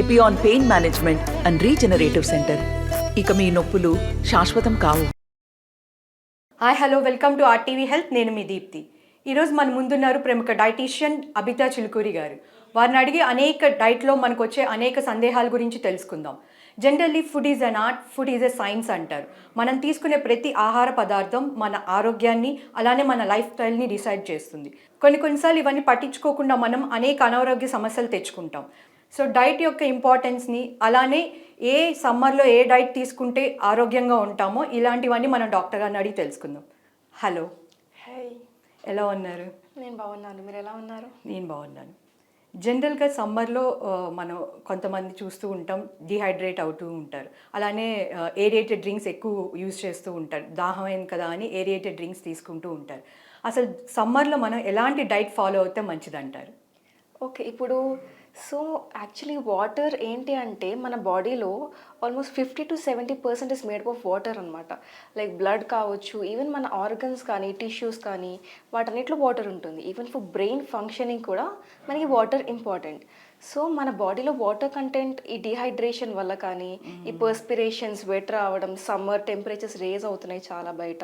Epione pain management and regenerative centre ఇక మీ నొప్పులు శాశ్వతం కావు. Hi hello welcome to RTV health health నేను మీ దీప్తి. ఈరోజు మన ముందున్నారు ప్రముఖ డైటీషియన్ అబితా చిలుకూరి గారు. వారిని అడిగి అనేక డైట్లో మనకు వచ్చే అనేక సందేహాల గురించి తెలుసుకుందాం. Generally food is an art food is a science అంటారు. మనం తీసుకునే ప్రతి ఆహార పదార్థం మన ఆరోగ్యాన్ని అలానే మన లైఫ్ స్టైల్ని డిసైడ్ చేస్తుంది. కొన్ని కొన్నిసార్లు ఇవన్నీ పట్టించుకోకుండా మనం అనేక అనారోగ్య సమస్యలు తెచ్చుకుంటాం. సో డైట్ యొక్క ఇంపార్టెన్స్ని అలానే ఏ సమ్మర్లో ఏ డైట్ తీసుకుంటే ఆరోగ్యంగా ఉంటామో ఇలాంటివన్నీ మనం డాక్టర్ గారిని అడిగి తెలుసుకుందాం. హలో. ఎలా ఉన్నారు? నేను బాగున్నాను. మీరు ఎలా ఉన్నారు? నేను బాగున్నాను. జనరల్గా సమ్మర్లో మనం కొంతమంది చూస్తూ ఉంటాం డిహైడ్రేట్ అవుతూ ఉంటారు. అలానే ఏరియేటెడ్ డ్రింక్స్ ఎక్కువ యూజ్ చేస్తూ ఉంటారు. దాహం అయింది కదా అని ఏరియేటెడ్ డ్రింక్స్ తీసుకుంటూ ఉంటారు. అసలు సమ్మర్లో మనం ఎలాంటి డైట్ ఫాలో అవుతే మంచిది అంటారు ఓకే ఇప్పుడు సో యాక్చువల్లీ వాటర్ ఏంటి అంటే మన బాడీలో almost fifty to seventy percent is made of water అనమాట లైక్ బ్లడ్ కావచ్చు ఈవెన్ మన ఆర్గన్స్ కానీ టిష్యూస్ కానీ వాటన్నిటిలో వాటర్ ఉంటుంది. ఈవెన్ ఫర్ బ్రెయిన్ ఫంక్షనింగ్ కూడా మనకి వాటర్ ఇంపార్టెంట్ సో మన బాడీలో వాటర్ కంటెంట్ ఈ డిహైడ్రేషన్ వల్ల కానీ ఈ పర్స్పిరేషన్స్ వెట్ రావడం సమ్మర్ టెంపరేచర్స్ రేజ్ అవుతున్నాయి చాలా బయట.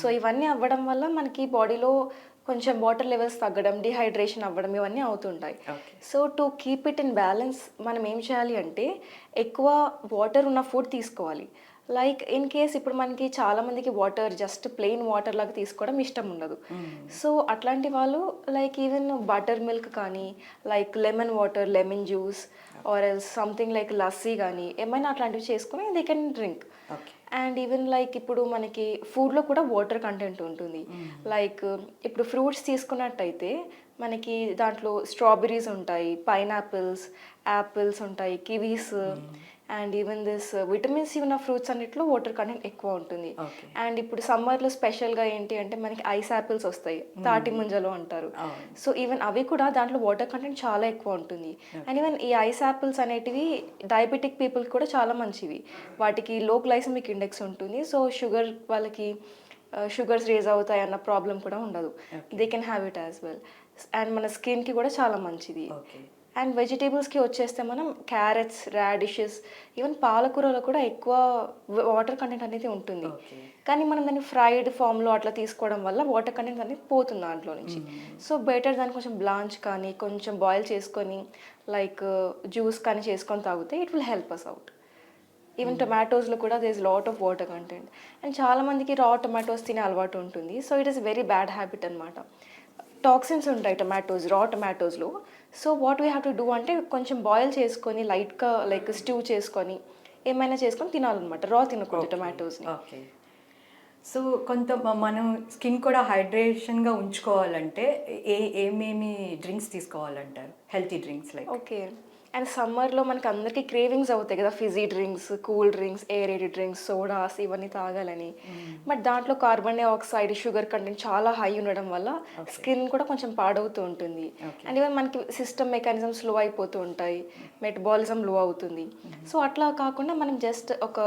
సో ఇవన్నీ అవ్వడం వల్ల మనకి బాడీలో కొంచెం వాటర్ లెవెల్స్ తగ్గడం డిహైడ్రేషన్ అవ్వడం ఇవన్నీ అవుతుంటాయి. So to keep it in balance మనం ఏం చేయాలి అంటే ఎక్కువ వాటర్ ఉన్న ఫుడ్ తీసుకోవాలి. లైక్ ఇన్ కేస్ ఇప్పుడు మనకి చాలా మందికి వాటర్ జస్ట్ ప్లెయిన్ వాటర్ లాగా తీసుకోవడం ఇష్టం ఉండదు. సో అట్లాంటి వాళ్ళు లైక్ ఈవెన్ బటర్ మిల్క్ కానీ like lemon water lemon juice or else something like lassi కానీ ఏమైనా అట్లాంటివి చేసుకుని they can drink and even like ఇప్పుడు మనకి ఫుడ్లో కూడా వాటర్ కంటెంట్ ఉంటుంది. లైక్ ఇప్పుడు ఫ్రూట్స్ తీసుకున్నట్టయితే మనకి దాంట్లో స్ట్రాబెర్రీస్ ఉంటాయి పైనాపిల్స్ యాపిల్స్ ఉంటాయి kiwis and even this vitamin C ఉన్న ఫ్రూట్స్ అన్నిట్లో వాటర్ కంటెంట్ ఎక్కువ ఉంటుంది. అండ్ ఇప్పుడు సమ్మర్లో స్పెషల్గా ఏంటి అంటే మనకి ఐస్ యాపిల్స్ వస్తాయి తాటి ముంజలు అంటారు. సో ఈవెన్ అవి కూడా దాంట్లో వాటర్ కంటెంట్ చాలా ఎక్కువ ఉంటుంది. అండ్ ఈవెన్ ఈ ఐస్ యాపిల్స్ అనేటివి డయాబెటిక్ పీపుల్ కూడా చాలా మంచివి. వాటికి లో గ్లైసమిక్ ఇండెక్స్ ఉంటుంది. సో షుగర్ వాళ్ళకి షుగర్స్ రేజ్ అవుతాయి అన్న ప్రాబ్లం కూడా ఉండదు. They can have it as well and మన స్కిన్కి కూడా చాలా మంచిది. అండ్ వెజిటేబుల్స్కి వచ్చేస్తే మనం క్యారెట్స్ రాడిషెస్ ఈవెన్ పాలకూరలో కూడా ఎక్కువ వాటర్ కంటెంట్ అనేది ఉంటుంది. కానీ మనం దాన్ని ఫ్రైడ్ ఫామ్లో అట్లా తీసుకోవడం వల్ల వాటర్ కంటెంట్ అనేది పోతుంది దాంట్లో నుంచి. సో బెటర్ దాన్ని కొంచెం బ్లాంచ్ కానీ కొంచెం బాయిల్ చేసుకొని లైక్ జ్యూస్ కానీ చేసుకొని తాగితే it will help us out even టొమాటోస్లో కూడా there's lot of water content and చాలా మందికి రా టొమాటోస్ తినే అలవాటు ఉంటుంది. So it is very bad habit అనమాట టాక్సిన్స్ ఉంటాయి tomatoes raw టొమాటోస్లో so what we have to do అంటే కొంచెం బాయిల్ చేసుకొని లైట్గా లైక్ స్టూ చేసుకొని ఏమైనా చేసుకొని తినాలన్నమాట. రా తినకూడదు టొమాటోస్ని ఓకే సో కొంత మనం స్కిన్ కూడా హైడ్రేషన్గా ఉంచుకోవాలంటే ఏ ఏమేమి drinks తీసుకోవాలంటారు? Healthy drinks like okay and సమ్మర్లో మనకి అందరికీ క్రేవింగ్స్ అవుతాయి కదా fizzy drinks cool drinks aerated drinks sodas ఇవన్నీ తాగాలని. బట్ దాంట్లో కార్బన్ డైఆక్సైడ్ షుగర్ కంటెంట్ చాలా హై ఉండడం వల్ల స్కిన్ కూడా కొంచెం పాడవుతూ ఉంటుంది. అండ్ ఈవెన్ మనకి సిస్టమ్ మెకానిజం స్లో అయిపోతూ ఉంటాయి. మెటబాలిజం లో అవుతుంది. సో అట్లా కాకుండా మనం జస్ట్ ఒక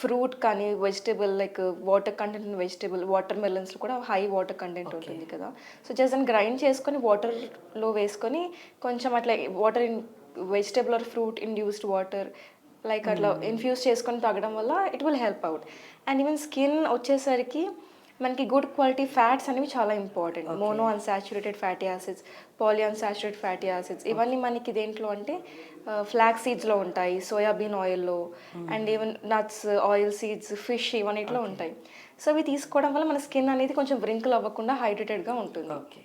ఫ్రూట్ కానీ vegetable like water content vegetable water మెలన్స్లో కూడా హై వాటర్ కంటెంట్ ఉంటుంది కదా. సో జస్ట్ దాన్ని గ్రైండ్ చేసుకొని వాటర్లో వేసుకొని కొంచెం అట్లా water in vegetable or fruit induced water like అట్లా ఇన్ఫ్యూజ్ చేసుకొని తాగడం వల్ల it will help out and even skin వచ్చేసరికి మనకి గుడ్ క్వాలిటీ ఫ్యాట్స్ అనేవి చాలా important mono unsaturated fatty acids poly unsaturated fatty acids ఇవన్నీ మనకి దేంట్లో అంటే ఫ్లాక్ సీడ్స్లో ఉంటాయి సోయాబీన్ ఆయిల్లో and even nuts oil seeds fish ఇవన్నిట్లో ఉంటాయి. సో ఇవి తీసుకోవడం వల్ల మన స్కిన్ అనేది కొంచెం వ్రింకుల్ అవ్వకుండా హైడ్రేటెడ్గా ఉంటుంది. ఓకే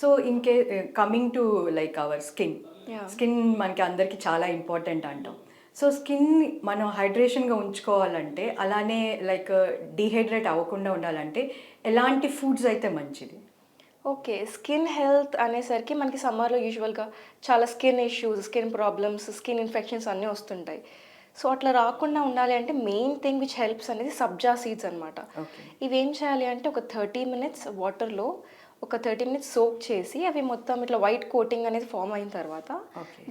సో ఇంకే coming to like our skin. Skin మనకి అందరికి చాలా ఇంపార్టెంట్ అంటాం. సో స్కిన్ మనం హైడ్రేషన్గా ఉంచుకోవాలంటే అలానే లైక్ డిహైడ్రేట్ అవ్వకుండా ఉండాలంటే ఎలాంటి ఫుడ్స్ అయితే మంచిది? ఓకే స్కిన్ హెల్త్ అనేసరికి మనకి సమ్మర్లో యూజువల్గా చాలా skin issues skin problems skin infections అన్నీ వస్తుంటాయి. సో అట్లా రాకుండా ఉండాలి అంటే మెయిన్ థింగ్ విచ్ హెల్ప్స్ అనేది సబ్జా సీడ్స్ అనమాట. ఇవి ఏం చేయాలి అంటే ఒక థర్టీ మినిట్స్ వాటర్లో ఒక థర్టీ మినిట్స్ సోక్ చేసి అవి మొత్తం ఇట్లా వైట్ కోటింగ్ అనేది ఫామ్ అయిన తర్వాత.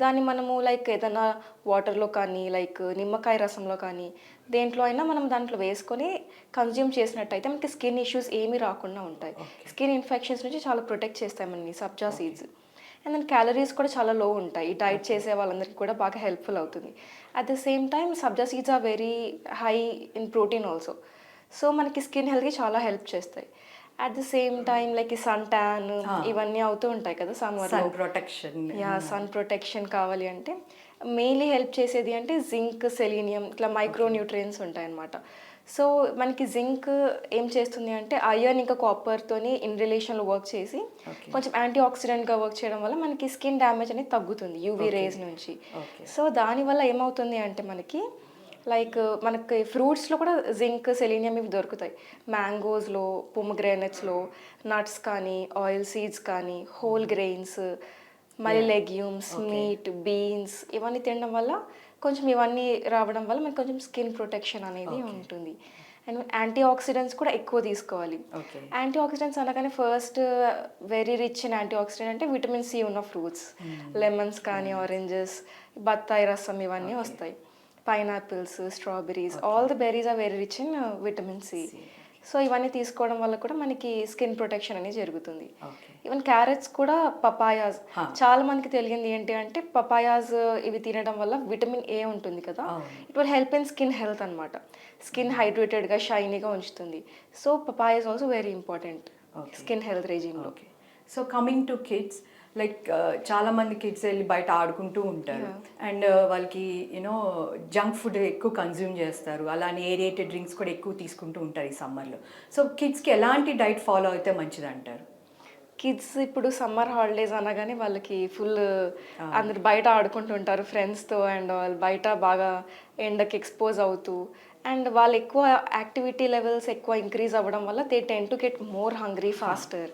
దాన్ని మనము లైక్ ఏదైనా వాటర్లో కానీ లైక్ నిమ్మకాయ రసంలో కానీ దేంట్లో అయినా మనం దాంట్లో వేసుకొని కన్జ్యూమ్ చేసినట్టయితే మనకి స్కిన్ ఇష్యూస్ ఏమీ రాకుండా ఉంటాయి. స్కిన్ ఇన్ఫెక్షన్స్ నుంచి చాలా ప్రొటెక్ట్ చేస్తాయి మనని sabja seeds and then calories కూడా చాలా లో ఉంటాయి. డైట్ చేసే వాళ్ళందరికీ కూడా బాగా హెల్ప్ఫుల్ అవుతుంది. At the same time sabja seeds are very high in protein also so మనకి స్కిన్ హెల్త్కి చాలా హెల్ప్ చేస్తాయి. At the same time like ఈ సన్ ట్యాన్ ఇవన్నీ అవుతూ ఉంటాయి కదా summer sun protection yeah sun protection కావాలి అంటే మెయిన్లీ హెల్ప్ చేసేది అంటే జింక్ సెలీనియం ఇట్లా మైక్రో న్యూట్రియన్స్ ఉంటాయన్నమాట. సో మనకి జింక్ ఏం చేస్తుంది అంటే ఐరన్ ఇంకా కాపర్తోని ఇన్ రిలేషన్లో వర్క్ చేసి కొంచెం యాంటీ ఆక్సిడెంట్గా వర్క్ చేయడం వల్ల మనకి స్కిన్ డ్యామేజ్ అనేది తగ్గుతుంది యూవీ రేస్ నుంచి. సో దానివల్ల ఏమవుతుంది అంటే మనకి లైక్ మనకి ఫ్రూట్స్లో కూడా జింక్ సెలీనియం ఇవి దొరుకుతాయి. మ్యాంగోస్లో పొమగ్రానెట్స్లో నట్స్ కానీ ఆయిల్ సీడ్స్ కానీ హోల్ గ్రెయిన్స్ మళ్ళీ లెగ్యూమ్స్ మీట్ బీన్స్ ఇవన్నీ తినడం వల్ల కొంచెం ఇవన్నీ రావడం వల్ల మనకి కొంచెం స్కిన్ ప్రొటెక్షన్ అనేది ఉంటుంది. అండ్ యాంటీ ఆక్సిడెంట్స్ కూడా ఎక్కువ తీసుకోవాలి. యాంటీ ఆక్సిడెంట్స్ అనగానే first very rich in anti oxidant అంటే విటమిన్ సి ఉన్న ఫ్రూట్స్ లెమన్స్ కానీ ఆరెంజెస్ బత్తాయి రసం ఇవన్నీ వస్తాయి. Pineapples strawberries all the berries are very rich in vitamin C so ఇవన్నీ తీసుకోవడం వల్ల కూడా మనకి స్కిన్ ప్రొటెక్షన్ అనేది జరుగుతుంది. ఈవెన్ క్యారెట్స్ కూడా పపాయాస్ చాలా మందికి తెలియంది ఏంటి అంటే పపాయాస్ ఇవి తినడం వల్ల విటమిన్ ఏ ఉంటుంది కదా. It will help in skin health అనమాట స్కిన్ హైడ్రేటెడ్గా షైనీగా ఉంచుతుంది. So papayas also very important skin health రెజిమ్లో so coming to kids like చాలా మంది కిడ్స్ వెళ్ళి బయట ఆడుకుంటూ ఉంటారు. అండ్ వాళ్ళకి యూనో జంక్ ఫుడ్ ఎక్కువ కన్జ్యూమ్ చేస్తారు. అలానే ఏరియేటెడ్ డ్రింక్స్ కూడా ఎక్కువ తీసుకుంటూ ఉంటారు ఈ సమ్మర్లో సో కిడ్స్కి ఎలాంటి డైట్ ఫాలో అయితే మంచిది అంటారు కిడ్స్ ఇప్పుడు సమ్మర్ హాలిడేస్ అనగానే వాళ్ళకి ఫుల్ అందరు బయట ఆడుకుంటుంటారు ఫ్రెండ్స్తో అండ్ వాళ్ళు బయట బాగా ఎండకి ఎక్స్పోజ్ అవుతూ. అండ్ వాళ్ళు ఎక్కువ యాక్టివిటీ లెవెల్స్ ఎక్కువ ఇంక్రీజ్ అవ్వడం వల్ల they tend to get more hungry faster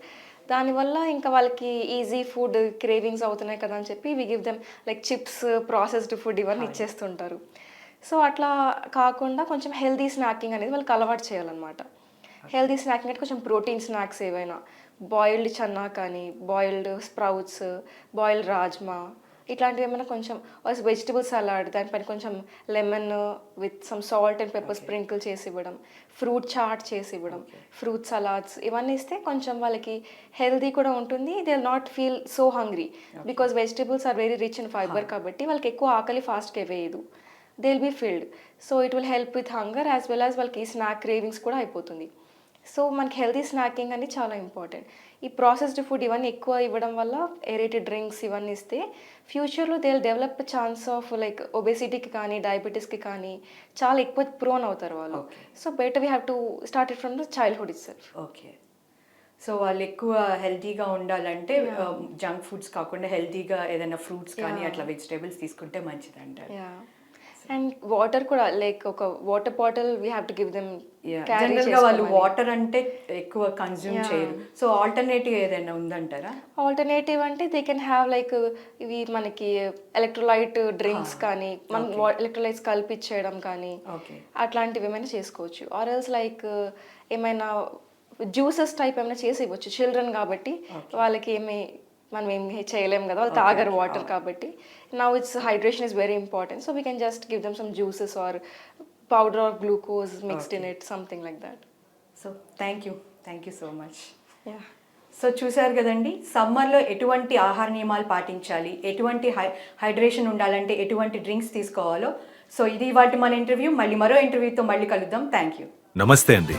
దానివల్ల ఇంకా వాళ్ళకి ఈజీ ఫుడ్ క్రేవింగ్స్ అవుతున్నాయి కదా అని చెప్పి we give them like chips processed food ఇవన్నీ ఇచ్చేస్తుంటారు. సో అట్లా కాకుండా కొంచెం హెల్దీ స్నాకింగ్ అనేది వాళ్ళకి అలవాటు చేయాలన్నమాట. హెల్దీ స్నాకింగ్ అంటే కొంచెం ప్రోటీన్ స్నాక్స్ ఏవైనా బాయిల్డ్ చన్నా కానీ బాయిల్డ్ స్ప్రౌట్స్ బాయిల్డ్ రాజ్మా ఇట్లాంటివి ఏమైనా కొంచెం వెజిటబుల్ సలాడ్ దానిపైన కొంచెం lemon with some salt and pepper sprinkle చేసి ఇవ్వడం. ఫ్రూట్ చాట్ చేసి ఇవ్వడం. ఫ్రూట్ సలాడ్స్ ఇవన్నీ ఇస్తే కొంచెం వాళ్ళకి హెల్దీ కూడా ఉంటుంది. They not feel so hungry because vegetables are very rich in fibre కాబట్టి వాళ్ళకి ఎక్కువ ఆకలి ఫాస్ట్గా వేయదు. They will be filled so it will help with hunger as well as వాళ్ళకి స్నాక్ క్రేవింగ్స్ కూడా అయిపోతుంది. సో మనకి హెల్తీ స్నాకింగ్ అనేది చాలా ఇంపార్టెంట్ ఈ ప్రాసెస్డ్ ఫుడ్ ఇవన్నీ ఎక్కువ ఇవ్వడం వల్ల ఏరేటెడ్ డ్రింక్స్ ఇవన్నీ ఇస్తే ఫ్యూచర్లో they develop chance of like ఒబేసిటీకి కానీ డయాబెటీస్కి కానీ చాలా ఎక్కువ ప్రోన్ అవుతారు వాళ్ళు. So better we have to start it from the childhood itself okay so వాళ్ళు ఎక్కువ హెల్తీగా ఉండాలంటే జంక్ ఫుడ్స్ కాకుండా హెల్తీగా ఏదైనా ఫ్రూట్స్ కానీ అట్లా వెజిటేబుల్స్ తీసుకుంటే మంచిది అంటారు వాటర్ కూడా లైక్ ఒక water bottle we have to give them జనరల్గా వాళ్ళు వాటర్ అంటే ఎక్కువ కన్జ్యూమ్ చేయరు. సో ఆల్టర్నేటివ్ ఏదైనా ఉందంటారా? ఆల్టర్నేటివ్ అంటే దే కెన్ హ్యావ్ లైక్ ఇవి మనకి ఎలక్ట్రోలైట్ డ్రింక్స్ కానీ మనం ఎలక్ట్రోలైట్స్ కలిపిచ్చేయడం కానీ అట్లాంటివి ఏమైనా చేసుకోవచ్చు. ఆర్ ఎల్స్ లైక్ ఏమైనా జ్యూసెస్ టైప్ ఏమైనా చేసి ఇవ్వచ్చు. చిల్డ్రన్ కాబట్టి వాళ్ళకి ఏమి మనం ఏం చేయలేం కదా వాళ్ళు తాగరు వాటర్ కాబట్టి. Now it's hydration is very important so we can just give them some juices or powder or glucose mixed in it something like that so thank you thank you so much yeah so చూశారు కదండి సమ్మర్లో ఎటువంటి ఆహార నియమాలు పాటించాలి? ఎటువంటి high hydration ఉండాలంటే ఎటువంటి డ్రింక్స్ తీసుకోవాలో? సో ఇది వాటి మన ఇంటర్వ్యూ. మళ్ళీ మరో ఇంటర్వ్యూతో మళ్ళీ కలుద్దాం. థ్యాంక్ యూ నమస్తే అండి.